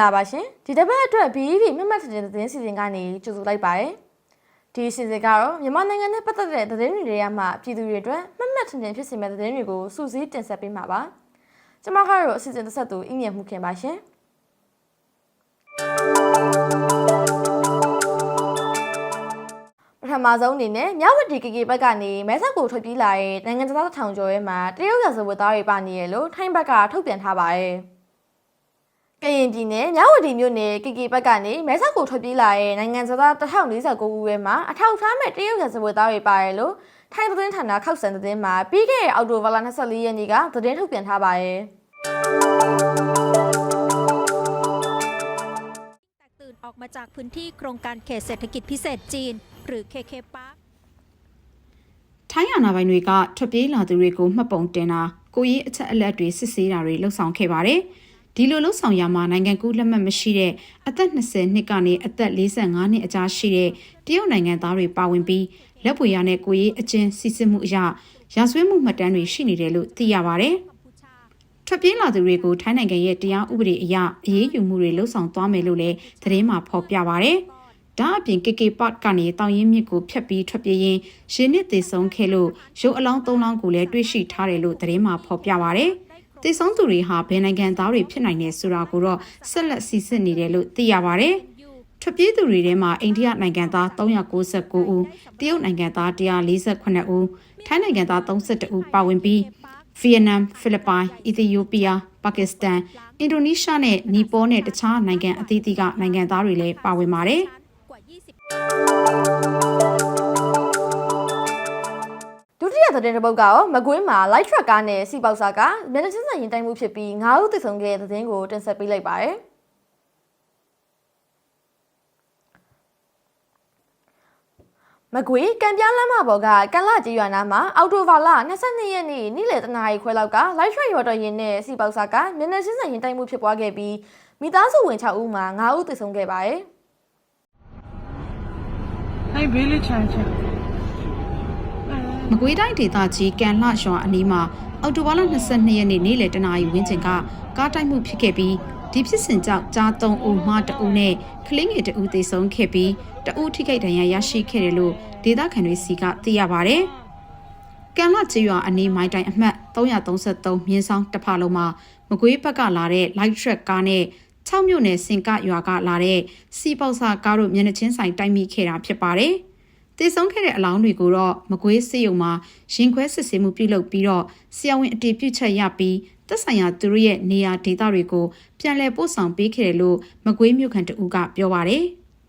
္ဂလာပါရှင်ဒီတစ်ပတ်အတွက် BEP မြတ်မှတ်တဲ့သတင်းစီစဉ်ကနေကြိုဆိုလိုက်ပါရယ်ဒီစီစဉ်ကတော့မြန်မာနိုင်ငံနဲ့ပတ်သက်တဲ့သတင်းတွေတွေကမှပြည်သူတွေအတွက်မှတ်မှတ်ထင်ထင်ဖြစ်စေမယ့်သတင်းတွေကိုစူးစီးတင်ဆက်ပေးမှာပါကျွန်မကတော့အစီအစဉ်တစ်ဆက်သူအင်းမြတ်မှုခင်ပါရှင်ပထမဆုံးအနေနဲ့မြဝတီကေကေဘက်ကနေမဲဆက်ကိုထွက်ပြေးလာတဲ့နိုင်ငံသားတစ်ထောင်ကျော်ရဲ့မှာတရုတ်ရာဇဝတ်သားတွေပါနေရလို့ထိုင်းဘက်ကထုတ်ပြန်ထားပါတယ်။ ကရင်ပြည်နယ်မြဝတီမြို့နယ်ကေကေဘက်ကနေမဲဆက်ကိုထွက်ပြေးလာတဲ့နိုင်ငံသား1049ဦးရဲ့မှာအထောက်ထားမဲ့တရုတ်ရာဇဝတ်သားတွေပါတယ်လို့ထိုင်းသတင်းဌာနခောက်ဆန်သတင်းမှာပြီးခဲ့တဲ့အောက်တိုဘာလ24ရက်နေ့ကသတင်းထုတ်ပြန်ထားပါတယ်။ แตกตื่นออกมาจากพื้นที่โครงการเขตเศรษฐกิจพิเศษจีน หรือ KK Park ထိုင်းအာဏာပိုင်တွေကထွက်ပြေးလာသူတွေကိုမှတ်ပုံတင်တာကိုရေးအချက်အလက်တွေစစ်ဆေးတာတွေလှုပ်ဆောင်ခဲ့ပါတယ်။ ဒီလိုလှုပ်ဆောင်ရမှာနိုင်ငံကူးလက်မှတ်မရှိတဲ့အသက်20နှစ်ကနေအသက်45နှစ်အကြားရှိတဲ့တရုတ်နိုင်ငံသားတွေပါဝင်ပြီးလက်ပွေရနဲ့ကိုရေးအချင်းစစ်စစ်မှုအရရာဇဝတ်မှုမှတ်တမ်းတွေရှိနေတယ်လို့သိရပါတယ်။ထွက်ပြေးလာသူတွေကိုထိုင်းနိုင်ငံရဲ့တရားဥပဒေအရအရေးယူမှုတွေလှုပ်ဆောင်သွားမယ်လို့လည်းသတင်းမှာဖော်ပြပါတယ်။ဒါအပြင် KK Park ကနေတောင်ရင်မြစ်ကိုဖျက်ပြီးထွက်ပြေးရင်းရင်းနှစ်သေဆုံးခဲ့လို့ရုပ်အလောင်း၃လောင်းကိုလည်းတွေ့ရှိထားတယ်လို့သတင်းမှာဖော်ပြပါရ ယ်။သေဆုံးသူတွေဟာဘယ်နိုင်ငံသားတွေဖြစ်နိုင်တယ်ဆိုတာကိုတော့ဆက်လက်စီစစ်နေတယ်လို့သိရပါရယ်။ထွက်ပြေးသူတွေထဲမှာအိန္ဒိယနိုင်ငံသား399ဦးတရုတ်နိုင်ငံသား148ဦးထိုင်းနိုင်ငံသား32ဦးပါဝင်ပြီးဗီယက်နမ်ဖိလစ်ပိုင်အီသီယိုးပီးယားပါကစ္စတန်အင်ဒိုနီးရှားနဲ့နီပေါနဲ့တခြားနိုင်ငံအသီးသီးကနိုင်ငံသားတွေလည်းပါဝင်ပါတယ်။ တိယသတင်းတစ်ပုဒ်ကရောမကွေးမှာ light truck ကားနဲ့စီပေါက်စာကမျက်နှာချင်းဆိုင်ရင်တိုင်မှုဖြစ်ပြီး9ဦးသေဆုံးခဲ့တဲ့သတင်းကိုတင်ဆက်ပေးလိုက်ပါရယ်မကွေးကံပြားလမ်းမပေါ်ကကန်လာကြီးရွာနာမှာအော်တိုဗာလာ22ရက်နေ့နေ့လယ်တနာရီခွဲလောက်က light truck ရော်တော်ရင်နဲ့စီပေါက်စာကမျက်နှာချင်းဆိုင်ရင်တိုင်မှုဖြစ်ပွားခဲ့ပြီးမိသားစုဝင်6ဦးမှာ9ဦးသေဆုံးခဲ့ပါရယ်အဲ့ဘေးလေးချမ်းချမ်း မကွေးတိုင်းဒေသကြီးကန်လှရွာအနီးမှာအော်တိုဘာလ22ရက်နေ့နေ့လယ်တနာရီဝန်းကျင်ကကားတိုက်မှုဖြစ်ခဲ့ပြီးဒီဖြစ်စဉ်ကြောင့်ကြား3ဦးမှ2ဦးနဲ့ကလေးငယ်2ဦးသေဆုံးခဲ့ပြီး2ဦးထိခိုက်ဒဏ်ရာရရှိခဲ့တယ်လို့ဒေသခံတွေစီကသိရပါဗျ။ကန်လှကျေးရွာအနီးမိုင်းတိုင်အမှတ်333မြင်းဆောင်တစ်ဖာလုံးမှာမကွေးဘက်ကလာတဲ့ light truck ကားနဲ့6မြို့နယ်စင်ကရွာကလာတဲ့စီပေါက်စာကားတို့မျက်နှာချင်းဆိုင်တိုက်မိခဲ့တာဖြစ်ပါတယ်။ တည်ဆုံးခဲ့တဲ့အလောင်းတွေကိုတော့မကွေးစစ်ရုံမှာရင်ခွဲစစ်ဆေးမှုပြုလုပ်ပြီးတော့ဆရာဝန်အတည်ပြုချက်ရပြီးသက်ဆိုင်ရာသူတို့ရဲ့နေရာဒေသတွေကိုပြန်လည်ပို့ဆောင်ပေးခဲ့တယ်လို့မကွေးမြို့ခံတဦးကပြောပါတယ်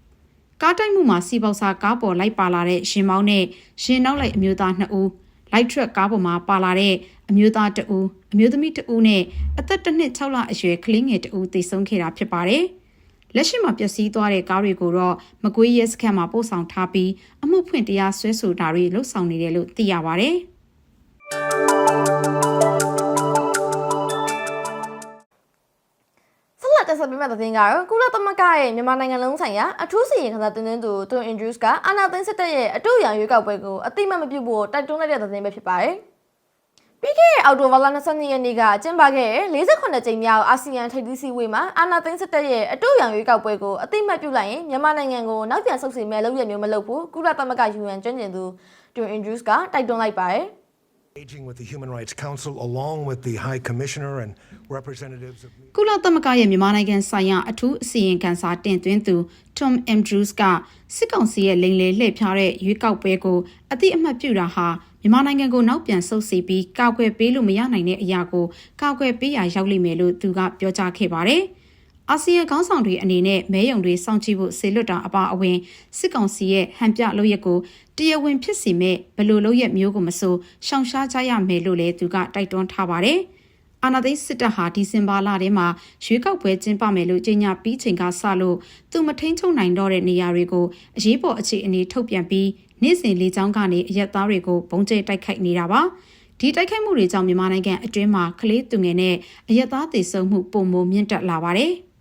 ။ကားတိုက်မှုမှာစီပေါစာကားပေါ်လိုက်ပါလာတဲ့ရှင်မောင်းနဲ့ရှင်နောက်လိုက်အမျိုးသား2ဦးလိုက်ထရက်ကားပေါ်မှာပါလာတဲ့အမျိုးသား2ဦးအမျိုးသမီး2ဦးနဲ့အသက်တစ်နှစ်6လအရွယ်ကလေးငယ်2ဦးသေဆုံးခဲ့တာဖြစ်ပါတယ်။ လက်ရှိမှာပျက်စီးသွားတဲ့ကားတွေကိုတော့မကွေးရဲစခန်းမှာပို့ဆောင်ထားပြီးအမှုဖွင့်တရားစွဲဆိုတာတွေလှုပ်ဆောင်နေတယ်လို့သိရပါဗျ။ဆက်လက်တက်ဆက်ပေးမယ့်သတင်းကတော့ကုလသမဂ္ဂရဲ့မြန်မာနိုင်ငံလုံးဆိုင်ရာအထူးစီရင်ခံစာတင်သွင်းသူတွန်အင်ဒရူးစ်ကအာနာသိန်းစစ်တပ်ရဲ့အတူရန်ရွေးကောက်ပွဲကိုအတိမတ်မပြုဖို့တိုက်တွန်းလိုက်တဲ့သတင်းပဲဖြစ်ပါတယ်။ ပြီးခဲ့တဲ့အောက်တိုဘာလ22ရက်နေ့ကကျင်းပခဲ့တဲ့48ကြိမ်မြောက်အာဆီယံထိပ်သီးစည်းဝေးမှာအာနာသိန်းစစ်တပ်ရဲ့အတူရန်ရွေးကောက်ပွဲကိုအတိမတ်ပြုလိုက်ရင်မြန်မာနိုင်ငံကိုနောက်ပြန်ဆုတ်စီမဲ့လုပ်ရမျိုးမလုပ်ဘူးကုလသမဂ္ဂ UN ကျွမ်းကျင်သူတွန်အင်ဒရူးစ်ကတိုက်တွန်းလိုက်ပါတယ်။ Engaging with the Human Rights Council along with the High Commissioner and representatives of ကုလသမဂ္ဂရဲ့မြန်မာနိုင်ငံဆိုင်ရာအထူးအစီရင်ခံစာတင်သွင်းသူ Tom Andrews ကစစ်ကောင်စီရဲ့လိမ်လည်လှည့်ဖျားတဲ့ရွေးကောက်ပွဲကိုအတိအမှတ်ပြုတာဟာ မြန်မာနိုင်ငံကိုနောက်ပြန်ဆုတ်စီပြီးကာကွယ်ပေးလို့မရနိုင်တဲ့အရာကိုကာကွယ်ပေးရရောက်လိမ့်မယ်လို့သူကပြောကြားခဲ့ပါတယ်။အာဆီယံခေါင်းဆောင်တွေအနေနဲ့မဲယုံတွေစောင့်ကြည့်ဖို့ဆေလွတ်တာအပါအဝင်စစ်ကောင်စီရဲ့ဟန်ပြလုပ်ရက်ကိုတရားဝင်ဖြစ်စီမဲ့ဘယ်လိုလုပ်ရက်မျိုးကိုမဆိုရှောင်ရှားကြရမယ်လို့လည်းသူကတိုက်တွန်းထားပါတယ်။အာနာသိန်းစစ်တပ်ဟာဒီဇင်ဘာလထဲမှာရွေးကောက်ပွဲကျင်းပမယ်လို့ကြေညာပြီးချိန်ကစလို့သူမထိန်ချုပ်နိုင်တော့တဲ့နေရာတွေကိုအရေးပေါ်အခြေအနေထုတ်ပြန်ပြီး နေ့စဉ်လေကြောင်းကနေအရက်သားတွေကိုဘုံကျဲတိုက်ခိုက်နေတာပါ။ဒီတိုက်ခိုက်မှုတွေကြောင့်မြန်မာနိုင်ငံအတွင်းမှာကလေးသူငယ်နဲ့အရက်သားသေဆုံးမှုပုံမမြင့်တက်လာပါတယ်။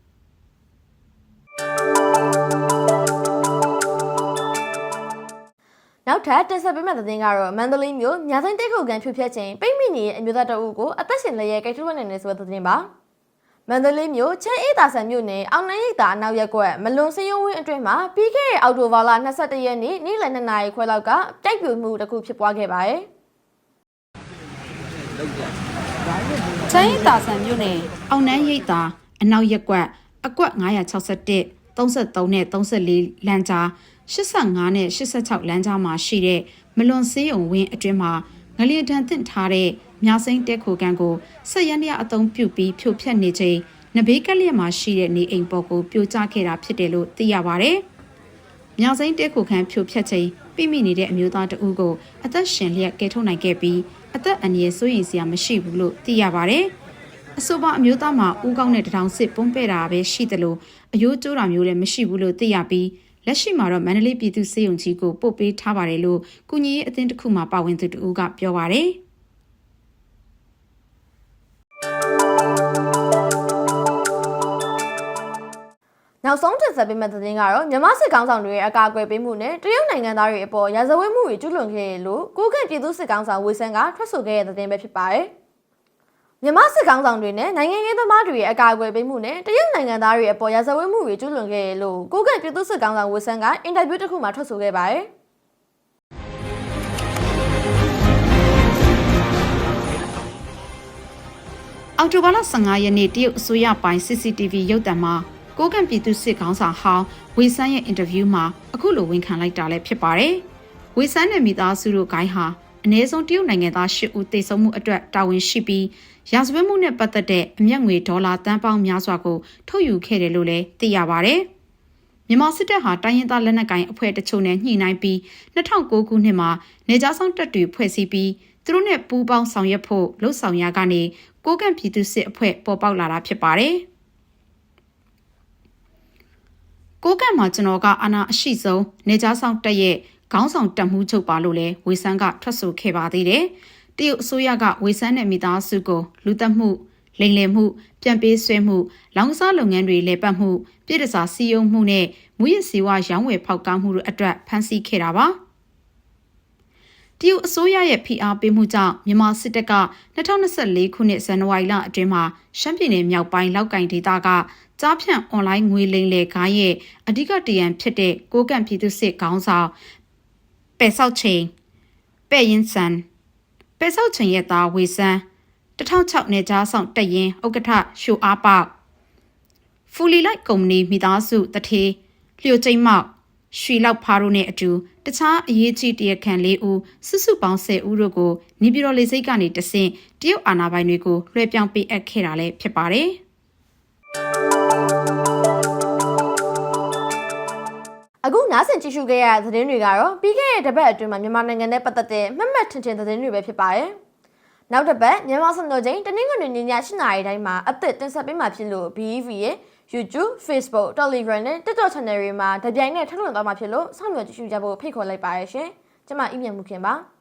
နောက်ထပ်တင်ဆက်ပေးမယ့်သတင်းကတော့မန္တလေးမြို့ညာသိန်းတိတ်ခုတ်ကန်ဖြိုဖျက်ခြင်းပိတ်မိနေတဲ့အမျိုးသားတအုပ်ကိုအသက်ရှင်လျက်ကိတ်ထုဝတ်နေနေဆိုတဲ့သတင်းပါ မမန္တလေးမြို့ချမ်းအေးတာဆန်မြို့နယ်အောင်နိုင်ရိပ်သာအနောက်ရက်ကွက်မလွန်စည်းရုံးဝင်းအတွင်းမှာပြီးခဲ့တဲ့အောက်တိုဘာလ22ရက်နေ့နေ့လယ်2နာရီခွဲလောက်ကတိုက်ပြိုမှုတစ်ခုဖြစ်ပွားခဲ့ပါတယ်။ချမ်းရည်တာဆန်မြို့နယ်အောင်နန်းရိပ်သာအနောက်ရက်ကွက်အကွက်961 33နဲ့34လမ်းကြား85နဲ့86လမ်းကြားမှာရှိတဲ့မလွန်စေးုံဝင်းအတွင်းမှာ ငလျင်တန်တင့်ထားတဲ့မြစိမ့်တဲခိုကန်ကိုဆက်ရန်ရအုံပြုတ်ပြီးဖြိုဖျက်နေချိန်နဘေးကက်လျက်မှာရှိတဲ့နေအိမ်ပေါ်ကိုပြိုကျခဲ့တာဖြစ်တယ်လို့သိရပါဗျ။မြစိမ့်တဲခိုခန်းဖြိုဖျက်ချိန်ပြိမိနေတဲ့အမျိုးသားတဦးကိုအသက်ရှင်လျက်ကယ်ထုတ်နိုင်ခဲ့ပြီးအသက်အန္တရာယ်စိုးရိမ်စရာမရှိဘူးလို့သိရပါဗျ။အဆိုပါအမျိုးသားမှာဦးကောင်းတဲ့တထောင်စစ်ပုံးပဲ့တာပဲရှိတယ်လို့အယိုးကျိုးတာမျိုးလည်းမရှိဘူးလို့သိရပြီး လက်ရှိမှာတော့မန္တလေးပြည်သူစေယုံကြီးကိုပို့ပေးထားပါတယ်လို့ကုညီရေးအသင်းတစ်ခုမှပါဝင်သူတဦးကပြောပါတယ်။နောက်ဆုံးတင်ဆက်ပေးမယ့်သတင်းကတော့မြန်မာစစ်ကောင်ဆောင်တွေရဲ့အကာအကွယ်ပေးမှုနဲ့တရုတ်နိုင်ငံသားတွေအပေါ်ရာဇဝတ်မှုတွေကျူးလွန်ခဲ့တယ်လို့ကိုကန့်ပြည်သူစစ်ကောင်ဆောင်ဝေဆန်းကထွက်ဆိုခဲ့တဲ့သတင်းပဲဖြစ်ပါတယ်။ မြန်မာစစ်ကောင်ဆောင်တွေနဲ့နိုင်ငံရေးသမားတွေရဲ့အကာအကွယ်ပေးမှုနဲ့တရုတ်နိုင်ငံသားတွေအပေါ်ရာဇဝတ်မှုတွေကျူးလွန်ခဲ့တယ်လို့ကိုကန့်ပြည်သူစစ်ကောင်ဆောင်ဝေဆန်းကအင်တာဗျူးတစ်ခုမှာထွက်ဆိုခဲ့ပါတယ်။အောက်တိုဘာလ15ရက်နေ့တရုတ်အစိုးရပိုင် CCTV ရုပ်သံမှာကိုကန့်ပြည်သူစစ်ခေါင်းဆောင်ဟောင်းဝေဆန်းရဲ့အင်တာဗျူးမှာအခုလိုဝန်ခံလိုက်တာလည်းဖြစ်ပါတယ်။ဝေဆန်းနဲ့မိသားစုတို့ဂိုင်းဟာ အ ਨੇ ဆုံးတရုတ်နိုင်ငံသား၈ဦးတေဆုံးမှုအတွက်တာဝန်ရှိပြီးရာဇဝတ်မှုနဲ့ပတ်သက်တဲ့အမျက်ငွေဒေါ်လာတန်ပေါင်းများစွာကိုထုတ်ယူခဲ့တယ်လို့လည်းသိရပါတယ်။မြန်မာစစ်တပ်ဟာတိုင်းရင်းသားလက်နက်ကိုင်အဖွဲ့တချို့နဲ့ညှိနှိုင်းပြီး2009ခုနှစ်မှာနေကြားဆောင်တပ်တွေဖွဲ့စည်းပြီးသူတို့နဲ့ပူးပေါင်းဆောင်ရွက်ဖို့လှုံ့ဆော်ရကနေကိုကန့်ပြည်သူစစ်အဖွဲ့ပေါ်ပေါက်လာတာဖြစ်ပါတယ်။ကိုကန့်မှာကျွန်တော်ကအာနာအရှိဆုံးနေကြားဆောင်တက်ရဲ့ ခေါင်းဆောင်တက်မှုချုပ်ပါလို့လဲဝေဆန်းကထွက်ဆိုခဲ့ပါသေးတယ်။တရုတ်အစိုးရကဝေဆန်းနဲ့မိသားစုကိုလူသက်မှုလိမ်လည်မှုပြန်ပေးဆွဲမှုလောင်စားလုပ်ငန်းတွေလဲပတ်မှုပြည်တစားစီယုံမှုနဲ့မူရစ်စီဝါရောင်းဝယ်ဖောက်ကားမှုတို့အတွက်ဖမ်းဆီးခဲ့တာပါ။တရုတ်အစိုးရရဲ့ဖိအားပေးမှုကြောင့်မြန်မာစစ်တပ်က2024ခုနှစ်ဇန်နဝါရီလအတွင်းမှာရှမ်းပြည်နယ်မြောက်ပိုင်းလောက်ကင်ဒေသကကြားဖြန့်အွန်လိုင်းငွေလိမ်လည်ကားရဲ့အဓိကတရန်ဖြစ်တဲ့ကိုကန့်ပြည်သူစစ်ခေါင်းဆောင် ပယ်ဆောက်ချိန်ပဲ့ရင်စံပယ်ဆောက်ချိန်ရဲ့သားဝေဆန်း2006နယ်ကြားဆောင်တက်ရင်ဥက္ကဋ္ဌရှိုအားပေါက်ဖူလီလိုက်ကုမ္ပဏီမိသားစုတထေးလျှိုကျိမ့်မောက်ရွှေလောက်ဖားတို့နဲ့အတူတခြားအရေးကြီးတရားခံ၄ဦးစုစုပေါင်း10ဦးတို့ကိုနေပြည်တော်လေဆိပ်ကနေတဆင့်တရုတ်အာဏာပိုင်တွေကိုလွှဲပြောင်းပေးအပ်ခဲ့တာလည်းဖြစ်ပါတယ်။ အခုနားဆင်ကြည့်ရှုခဲ့ရတဲ့သတင်းတွေကတော့ပြီးခဲ့တဲ့တစ်ပတ်အတွင်းမှာမြန်မာနိုင်ငံနဲ့ပတ်သက်တဲ့မှတ်မှတ်ထင်ထင်သတင်းတွေပဲဖြစ်ပါတယ်။နောက်တစ်ပတ်မြန်မာစံတော်ချိန်တနင်္ဂနွေနေ့ည8:00နာရီတိုင်းမှာအသစ်တင်ဆက်ပေးမှာဖြစ်လို့ BEV ရဲ့ YouTube, Facebook, Telegram နဲ့ TikTok Channel တွေမှာတပြိုင်နက်ထပ်လွှင့်သွားမှာဖြစ်လို့စောင့်မျှော်ကြည့်ရှုကြဖို့ဖိတ်ခေါ်လိုက်ပါရရှင်။ကျွန်မအီးမြတ်မှုခင်ပါ။